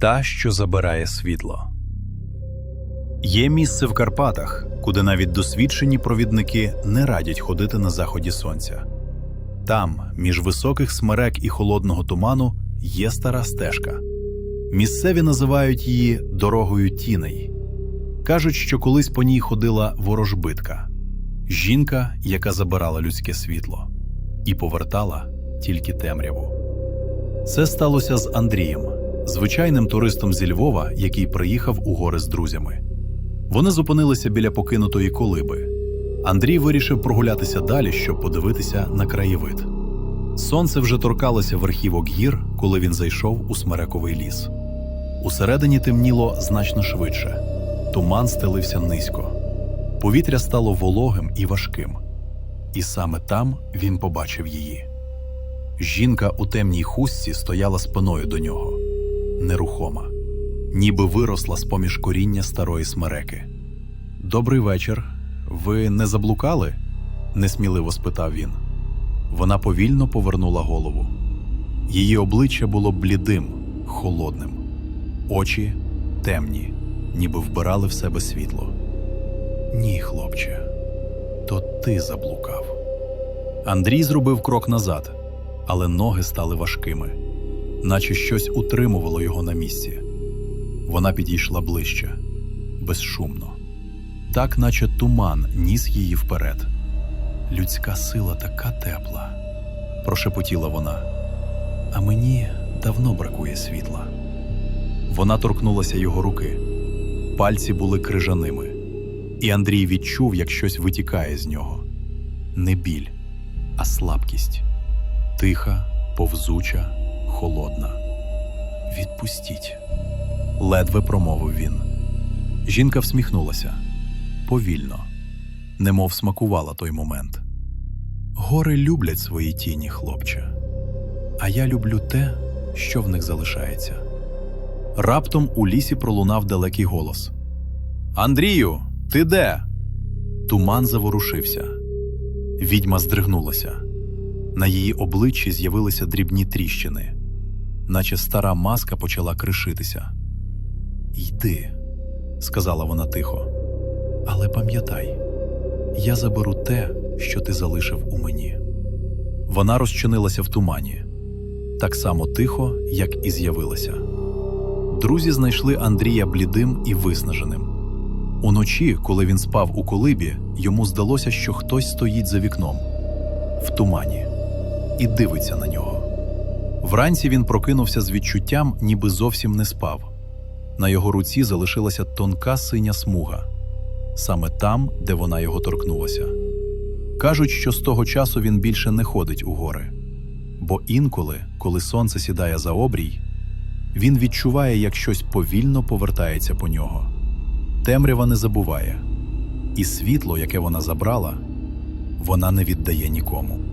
та, що забирає світло. Є місце в Карпатах, куди навіть досвідчені провідники не радять ходити на заході сонця. Там, між високих смерек і холодного туману, є стара стежка. Місцеві називають її дорогою тіней. Кажуть, що колись по ній ходила ворожбитка жінка, яка забирала людське світло, і повертала тільки темряву. Це сталося з Андрієм, звичайним туристом зі Львова, який приїхав у гори з друзями. Вони зупинилися біля покинутої колиби. Андрій вирішив прогулятися далі, щоб подивитися на краєвид. Сонце вже торкалося верхівок гір, коли він зайшов у смерековий ліс. Усередині темніло значно швидше. Туман стелився низько. Повітря стало вологим і важким. І саме там він побачив її. Жінка у темній хустці стояла спиною до нього, нерухома, ніби виросла з поміж коріння старої смереки. Добрий вечір. Ви не заблукали? несміливо спитав він. Вона повільно повернула голову. Її обличчя було блідим, холодним, очі темні, ніби вбирали в себе світло. Ні, хлопче, то ти заблукав. Андрій зробив крок назад, але ноги стали важкими, наче щось утримувало його на місці. Вона підійшла ближче, безшумно, так, наче туман ніс її вперед. Людська сила така тепла, прошепотіла вона. А мені давно бракує світла. Вона торкнулася його руки. Пальці були крижаними, і Андрій відчув, як щось витікає з нього. Не біль, а слабкість. Тиха, повзуча, холодна. Відпустіть, ледве промовив він. Жінка всміхнулася повільно, немов смакувала той момент. Гори люблять свої тіні, хлопче, а я люблю те, що в них залишається. Раптом у лісі пролунав далекий голос: Андрію, ти де? Туман заворушився. Відьма здригнулася. На її обличчі з'явилися дрібні тріщини, наче стара маска почала кришитися. Йди, сказала вона тихо, але пам'ятай, я заберу те, що ти залишив у мені. Вона розчинилася в тумані, так само тихо, як і з'явилася. Друзі знайшли Андрія блідим і виснаженим. Уночі, коли він спав у колибі, йому здалося, що хтось стоїть за вікном в тумані і дивиться на нього. Вранці він прокинувся з відчуттям, ніби зовсім не спав. На його руці залишилася тонка синя смуга, саме там, де вона його торкнулася. Кажуть, що з того часу він більше не ходить у гори, бо інколи, коли сонце сідає за обрій, він відчуває, як щось повільно повертається по нього. Темрява не забуває, і світло, яке вона забрала, вона не віддає нікому.